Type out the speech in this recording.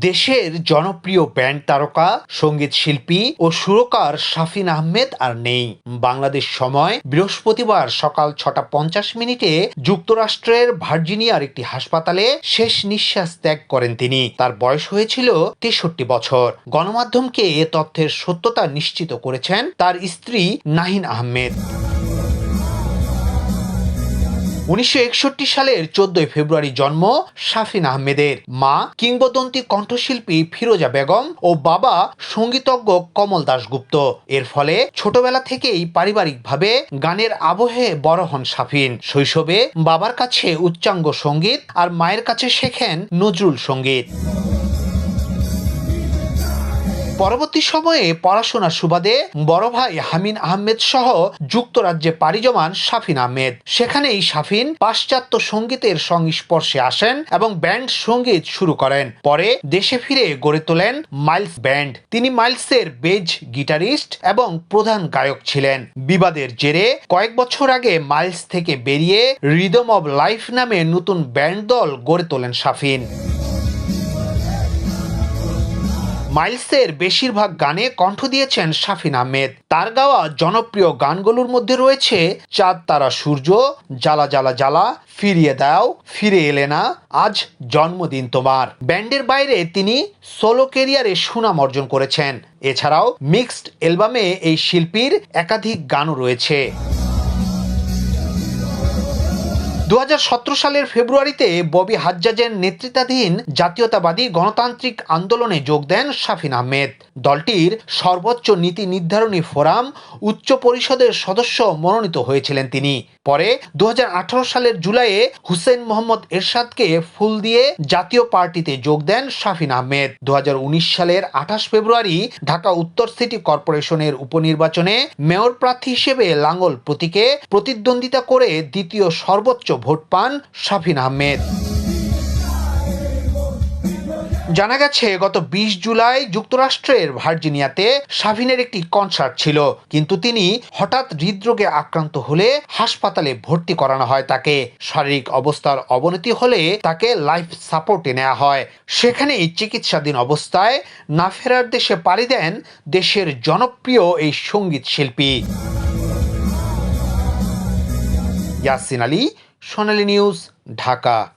দেশের জনপ্রিয় ব্যান্ড তারকা, সংগীত শিল্পী ও সুরকার শাফিন আহমেদ আর নেই। বাংলাদেশ সময় বৃহস্পতিবার সকাল ছটা পঞ্চাশ মিনিটে যুক্তরাষ্ট্রের ভার্জিনিয়ার একটি হাসপাতালে শেষ নিঃশ্বাস ত্যাগ করেন তিনি। তার বয়স হয়েছিল তেষট্টি বছর। গণমাধ্যমকে এ তথ্যের সত্যতা নিশ্চিত করেছেন তার স্ত্রী নাহিন আহমেদ। উনিশশো একষট্টি সালের চোদ্দই ফেব্রুয়ারি জন্ম শাফিন আহমেদের। মা কিংবদন্তি কণ্ঠশিল্পী ফিরোজা বেগম ও বাবা সঙ্গীতজ্ঞ কমল দাশগুপ্ত। এর ফলে ছোটবেলা থেকেই পারিবারিকভাবে গানের আবহে বড় হন শাফিন। শৈশবে বাবার কাছে উচ্চাঙ্গ সংগীত আর মায়ের কাছে শেখেন নজরুল সংগীত। পরবর্তী সময়ে পড়াশোনার সুবাদে বড় ভাই হামিন আহমেদ সহ যুক্তরাজ্যে পাড়ি জমান শাফিন আহমেদ। সেখানেই শাফিন পাশ্চাত্য সঙ্গীতের সংস্পর্শে আসেন এবং ব্যান্ড সংগীত শুরু করেন। পরে দেশে ফিরে গড়ে তোলেন মাইলস ব্যান্ড। তিনি মাইলসের বেজ গিটারিস্ট এবং প্রধান গায়ক ছিলেন। বিবাদের জেরে কয়েক বছর আগে মাইলস থেকে বেরিয়ে রিদম অব লাইফ নামে নতুন ব্যান্ড দল গড়ে তোলেন শাফিন মাইলসের বেশিরভাগ গানে কণ্ঠ দিয়েছেন শাফিন আহমেদ। তার গাওয়া জনপ্রিয় গানগুলোর মধ্যে রয়েছে চাঁদ, তারা, সূর্য, জ্বালা জ্বালা জ্বালা, ফিরিয়ে দাও, ফিরে এলে না, আজ জন্মদিন তোমার। ব্যান্ডের বাইরে তিনি সোলো কেরিয়ারে সুনাম অর্জন করেছেন। এছাড়াও মিক্সড অ্যালবামে এই শিল্পীর একাধিক গানও রয়েছে। দু হাজার সতেরো সালের ফেব্রুয়ারিতে ববি হাজ্জাজের নেতৃত্বাধীন জাতীয়তাবাদী গণতান্ত্রিক আন্দোলনে যোগ দেন শাফিন আহমেদ। দলটির সর্বোচ্চ নীতি নির্ধারণী ফোরাম উচ্চ পরিষদের সদস্য মনোনীত হয়েছিলেন তিনি। পরে দুহাজার আঠারো সালের জুলাইয়ে হুসেন মোহাম্মদ এরশাদকে ফুল দিয়ে জাতীয় পার্টিতে যোগ দেন শাফিন আহমেদ। দু হাজার উনিশ সালের আঠাশ ফেব্রুয়ারি ঢাকা উত্তর সিটি কর্পোরেশনের উপনির্বাচনে মেয়র প্রার্থী হিসেবে লাঙ্গল প্রতীকে প্রতিদ্বন্দ্বিতা করে দ্বিতীয় সর্বোচ্চ ভোট পান শাফিন আহমেদ। জানা গেছে, গত বিশ জুলাই যুক্তরাষ্ট্রের ভার্জিনিয়াতে শাফিনের একটি কনসার্ট ছিল। কিন্তু তিনি হঠাৎ হৃদরোগে আক্রান্ত হলে হাসপাতালে ভর্তি করানো হয় তাকে। শারীরিক অবস্থার অবনতি হলে তাকে লাইফ সাপোর্টে নেওয়া হয়। সেখানেই চিকিৎসাধীন অবস্থায় না ফেরার দেশে পাড়ি দেন দেশের জনপ্রিয় এই সংগীত শিল্পী। ইয়াসিন আলী, সোনালী নিউজ, ঢাকা।